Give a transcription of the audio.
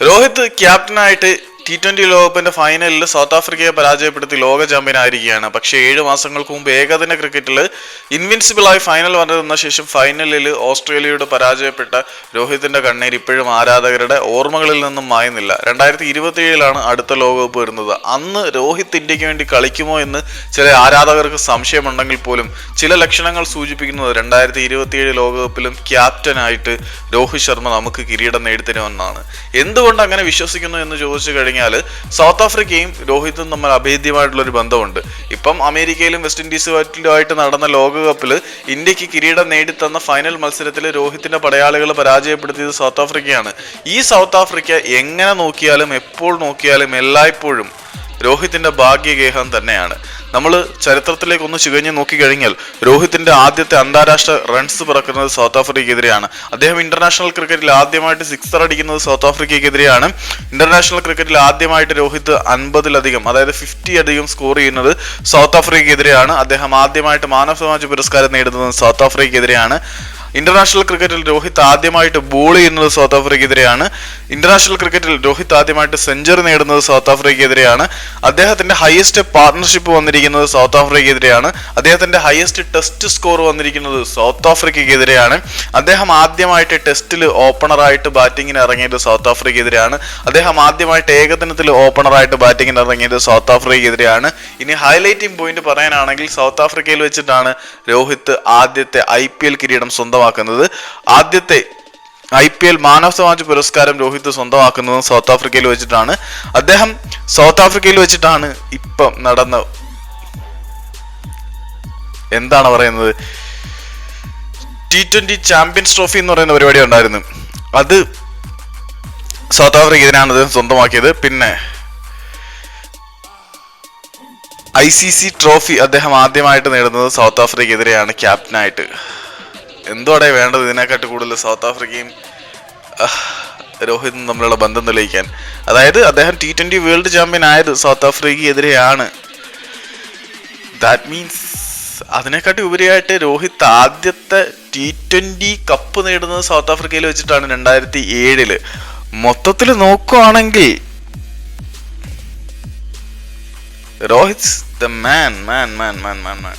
Rohit ക്യാപ്റ്റനായിട്ട് T twenty ലോകകപ്പിന്റെ ഫൈനലിൽ south ആഫ്രിക്കയെ പരാജയപ്പെടുത്തി ലോക ചാമ്പ്യൻ ആയിരിക്കുകയാണ്. പക്ഷേ ഏഴ് മാസങ്ങൾക്ക് മുമ്പ് ഏകദിന ക്രിക്കറ്റിൽ ഇൻവിൻസിബിൾ ആയി ഫൈനൽ വന്നിരുന്ന ശേഷം ഫൈനലിൽ ഓസ്ട്രേലിയയോട് പരാജയപ്പെട്ട രോഹിത്തിന്റെ കണ്ണീർ ഇപ്പോഴും ആരാധകരുടെ ഓർമ്മകളിൽ നിന്നും മായുന്നില്ല. രണ്ടായിരത്തി ഇരുപത്തിയേഴിലാണ് അടുത്ത ലോകകപ്പ് വരുന്നത്. അന്ന് രോഹിത് ഇന്ത്യയ്ക്ക് വേണ്ടി കളിക്കുമോ എന്ന് ചില ആരാധകർക്ക് സംശയമുണ്ടെങ്കിൽ പോലും ചില ലക്ഷണങ്ങൾ സൂചിപ്പിക്കുന്നത് രണ്ടായിരത്തി ഇരുപത്തിയേഴ് ലോകകപ്പിലും ക്യാപ്റ്റനായിട്ട് രോഹിത് ശർമ്മ നമുക്ക് കിരീടം നേടിത്തരുമെന്നാണ്. എന്തുകൊണ്ട് അങ്ങനെ വിശ്വസിക്കുന്നു എന്ന് ചോദിച്ചു കഴിഞ്ഞാൽ സൗത്ത് ആഫ്രിക്കയും രോഹിതും തമ്മിൽ അഭേദ്യമായിട്ടുള്ള ഒരു ബന്ധമുണ്ട്. ഇപ്പം അമേരിക്കയിലും വെസ്റ്റ് ഇൻഡീസുമായിട്ട് നടന്ന ലോകകപ്പിൽ ഇന്ത്യയ്ക്ക് കിരീടം നേടിത്തന്ന ഫൈനൽ മത്സരത്തിൽ രോഹിത്തിന്റെ പടയാളികൾ പരാജയപ്പെടുത്തിയത് സൗത്ത് ആഫ്രിക്കയാണ്. ഈ സൗത്ത് ആഫ്രിക്ക എങ്ങനെ നോക്കിയാലും എപ്പോൾ നോക്കിയാലും എല്ലായ്പ്പോഴും രോഹിത്തിന്റെ ഭാഗ്യഗേഹം തന്നെയാണ്. നമ്മൾ ചരിത്രത്തിലേക്ക് ഒന്ന് ചികഞ്ഞ് നോക്കിക്കഴിഞ്ഞാൽ രോഹിത്തിന്റെ ആദ്യത്തെ അന്താരാഷ്ട്ര റൺസ് പിറക്കുന്നത് സൗത്ത് ആഫ്രിക്കയ്ക്കെതിരെയാണ്. അദ്ദേഹം ഇന്റർനാഷണൽ ക്രിക്കറ്റിൽ ആദ്യമായിട്ട് സിക്സർ അടിക്കുന്നത് സൗത്ത് ആഫ്രിക്കയ്ക്കെതിരെയാണ്. ഇന്റർനാഷണൽ ക്രിക്കറ്റിൽ ആദ്യമായിട്ട് രോഹിത് അൻപതിലധികം അതായത് ഫിഫ്റ്റി അധികം സ്കോർ ചെയ്യുന്നത് സൗത്ത് ആഫ്രിക്കയ്ക്കെതിരെയാണ്. അദ്ദേഹം ആദ്യമായിട്ട് ദ മാച്ച് പുരസ്കാരം നേടുന്നത് സൗത്ത് ആഫ്രിക്കയ്ക്കെതിരെയാണ്. ഇന്റർനാഷണൽ ക്രിക്കറ്റിൽ രോഹിത് ആദ്യമായിട്ട് ബോൾ ചെയ്യുന്നത് സൗത്ത് ആഫ്രിക്കെതിരെയാണ് ഇന്റർനാഷണൽ ക്രിക്കറ്റിൽ രോഹിത് ആദ്യമായിട്ട് സെഞ്ചുറി നേടുന്നത് സൗത്ത് ആഫ്രിക്കെതിരെയാണ് അദ്ദേഹത്തിന്റെ ഹയസ്റ്റ് പാർട്ണർഷിപ്പ് വന്നിരിക്കുന്നത് സൗത്ത് ആഫ്രിക്കെതിരെയാണ് അദ്ദേഹത്തിന്റെ ഹയസ്റ്റ് ടെസ്റ്റ് സ്കോർ വന്നിരിക്കുന്നത് സൗത്ത് ആഫ്രിക്കെതിരെയാണ് അദ്ദേഹം ആദ്യമായിട്ട് ടെസ്റ്റിൽ ഓപ്പണറായിട്ട് ബാറ്റിങ്ങിന് ഇറങ്ങിയത് സൗത്ത് ആഫ്രിക്കെതിരെയാണ് അദ്ദേഹം ആദ്യമായിട്ട് ഏകദിനത്തിൽ ഓപ്പണറായിട്ട് ബാറ്റിങ്ങിന് ഇറങ്ങിയത് സൗത്ത് ആഫ്രിക്കെതിരെയാണ് ഇനി ഹൈലൈറ്റിംഗ് പോയിന്റ് പറയാനാണെങ്കിൽ സൗത്ത് ആഫ്രിക്കയിൽ വെച്ചിട്ടാണ് രോഹിത് ആദ്യത്തെ ഐ കിരീടം കിരീടം സ്വന്തമാക്കുന്നത്. ആദ്യത്തെ I P L the match പുരസ്കാരം രോഹിത് സ്വന്തമാക്കുന്നത് സൗത്ത് ആഫ്രിക്കയിൽ വെച്ചിട്ടാണ്. അദ്ദേഹം സൗത്ത് ആഫ്രിക്കയിൽ വെച്ചിട്ടാണ് ഇപ്പം നടന്ന എന്താണ് പറയുന്നത്? ടി ട്വന്റി ചാമ്പ്യൻസ് ട്രോഫി എന്ന് പറയുന്ന പരിപാടി ഉണ്ടായിരുന്നു. അത് സൗത്ത് ആഫ്രിക്ക ഇതിനാണ് അദ്ദേഹം സ്വന്തമാക്കിയത്. പിന്നെ ഐ സി സി ട്രോഫി അദ്ദേഹം ആദ്യമായിട്ട് നേടുന്നത് സൗത്ത് ആഫ്രിക്കയ്ക്കെതിരെയാണ് ക്യാപ്റ്റനായിട്ട്. എന്തുവാടെ വേണ്ടത് ഇതിനെക്കാട്ട് കൂടുതൽ സൗത്ത് ആഫ്രിക്കയും രോഹിതും തമ്മിലുള്ള ബന്ധം തെളിയിക്കാൻ. അതായത് അദ്ദേഹം ടി ട്വന്റി വേൾഡ് ചാമ്പ്യൻ ആയത് സൗത്ത് ആഫ്രിക്കയ്ക്കെതിരെയാണ്. ദാറ്റ് മീൻസ് അതിനെക്കാട്ടി ഉപരിയായിട്ട് രോഹിത് ആദ്യത്തെ ടി ട്വന്റി കപ്പ് നേടുന്നത് സൗത്ത് ആഫ്രിക്കയിൽ വെച്ചിട്ടാണ് രണ്ടായിരത്തി ഏഴിൽ. മൊത്തത്തിൽ നോക്കുവാണെങ്കിൽ Rohit the man man man man man man